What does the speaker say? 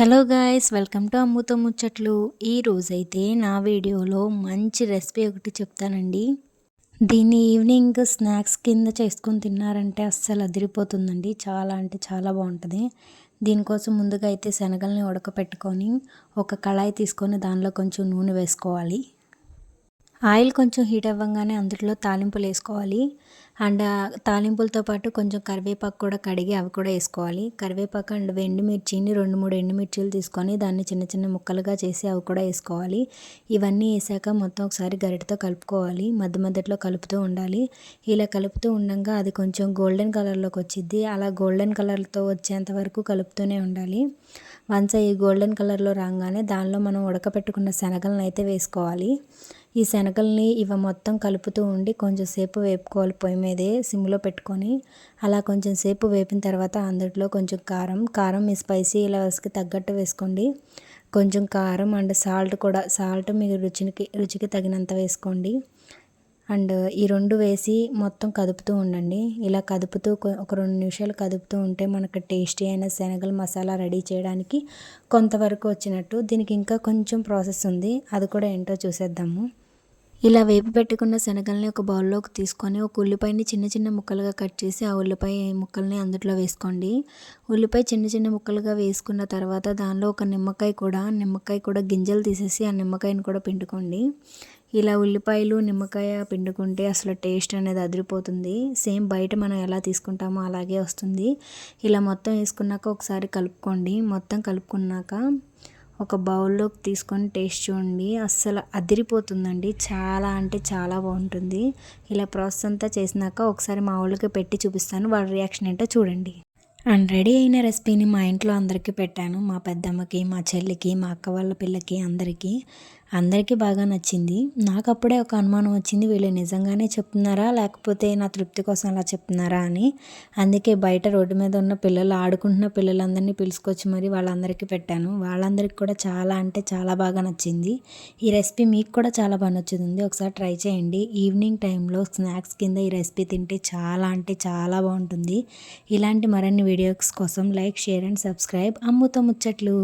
Hello guys welcome to అమ్ముతో ముచ్చట్లు. ఈ రోజైతే నా వీడియోలో మంచి రెసిపీ ఒకటి చెప్తానండి. దీన్ని ఈవినింగ్ స్నాక్స్ కింద చేసుకొని తిన్నారంటే అస్సలు అదిరిపోతుందండి. చాలా అంటే చాలా బాగుంటుంది. దీనికోసం ముందుగా అయితే శనగల్ని ఉడకపెట్టుకొని ఒక కళాయి తీసుకొని దానిలో కొంచెం నూనె వేసుకోవాలి. ఆయిల్ కొంచెం హీట్ అవ్వగానే అందులో తాలింపులు వేసుకోవాలి. అండ్ తాలింపులతో పాటు కొంచెం కరివేపాకు కూడా కడిగి అవి కూడా వేసుకోవాలి. కరివేపాకు అండ్ ఎండుమిర్చిని రెండు మూడు ఎండుమిర్చీలు తీసుకొని దాన్ని చిన్న చిన్న ముక్కలుగా చేసి అవి కూడా వేసుకోవాలి. ఇవన్నీ వేసాక మొత్తం ఒకసారి గరిటతో కలుపుకోవాలి. మధ్య మధ్యలో కలుపుతూ ఉండాలి. ఇలా కలుపుతూ ఉండగా అది కొంచెం గోల్డెన్ కలర్లోకి వచ్చింది అలా గోల్డెన్ కలర్తో వచ్చేంత వరకు కలుపుతూనే ఉండాలి. వన్స్ ఈ గోల్డెన్ కలర్లో రాగానే దానిలో మనం ఉడకపెట్టుకున్న శనగలను అయితే వేసుకోవాలి. ఈ శనగల్ని ఇవి మొత్తం కలుపుతూ ఉండి కొంచెం సేపు వేపుకోవాలి పొయ్యి మీదే సిమ్లో పెట్టుకొని. అలా కొంచెం సేపు వేపిన తర్వాత అందులో కొంచెం కారం కారం మీ స్పైసీ లెవెల్స్కి తగ్గట్టు వేసుకోండి. కొంచెం కారం అండ్ సాల్ట్ కూడా సాల్ట్ మీ రుచికి రుచికి తగినంత వేసుకోండి. అండ్ ఈ రెండు వేసి మొత్తం కదుపుతూ ఉండండి. ఇలా కదుపుతూ ఒక రెండు నిమిషాలు కదుపుతూ ఉంటే మనకు టేస్టీ అయిన శనగలు మసాలా రెడీ చేయడానికి కొంతవరకు వచ్చినట్టు. దీనికి ఇంకా కొంచెం ప్రాసెస్ ఉంది. అది కూడా ఏంటో చూసేద్దాము. ఇలా వేపి పెట్టుకున్న శనగల్ని ఒక బౌల్లోకి తీసుకొని ఒక ఉల్లిపాయని చిన్న చిన్న ముక్కలుగా కట్ చేసి ఆ ఉల్లిపాయ ముక్కల్ని అందులో వేసుకోండి. ఉల్లిపాయ చిన్న చిన్న ముక్కలుగా వేసుకున్న తర్వాత దానిలో ఒక నిమ్మకాయ కూడా నిమ్మకాయ కూడా గింజలు తీసేసి ఆ నిమ్మకాయని కూడా పిండుకోండి. ఇలా ఉల్లిపాయలు నిమ్మకాయ పిండుకుంటే అసలు టేస్ట్ అనేది అదిరిపోతుంది. సేమ్ బయట మనం ఎలా తీసుకుంటామో అలాగే వస్తుంది. ఇలా మొత్తం వేసుకున్నాక ఒకసారి కలుపుకోండి. మొత్తం కలుపుకున్నాక ఒక బౌల్లోకి తీసుకొని టేస్ట్ చూడండి. అస్సలు అదిరిపోతుందండి. చాలా అంటే చాలా బాగుంటుంది. ఇలా ప్రాసెస్ అంతా చేసినాక ఒకసారి మా వాళ్ళకి పెట్టి చూపిస్తాను. వాళ్ళ రియాక్షన్ ఏంటో చూడండి. అండ్ రెడీ అయిన రెసిపీని మా ఇంట్లో అందరికీ పెట్టాను. మా పెద్దమ్మకి మా చెల్లికి మా అక్క వాళ్ళ పిల్లకి అందరికీ. అందరికీ బాగా నచ్చింది. నాకు అప్పుడే ఒక అనుమానం వచ్చింది. వీళ్ళు నిజంగానే చెప్తున్నారా? లేకపోతే నా తృప్తి కోసం అలా చెప్తున్నారా అని. అందుకే బయట రోడ్డు మీద ఉన్న పిల్లలు ఆడుకుంటున్న పిల్లలందరినీ పిలుచుకొచ్చి మరి వాళ్ళందరికీ పెట్టాను. వాళ్ళందరికీ కూడా చాలా అంటే చాలా బాగా నచ్చింది. ఈ రెసిపీ మీకు కూడా చాలా బాగా నచ్చుతుంది. ఒకసారి ట్రై చేయండి. ఈవినింగ్ టైంలో స్నాక్స్ కింద ఈ రెసిపీ తింటే చాలా అంటే చాలా బాగుంటుంది. ఇలాంటి మరిన్ని వీడియోస్ కోసం లైక్ షేర్ అండ్ సబ్స్క్రైబ్. అమ్ముతో ముచ్చట్లు.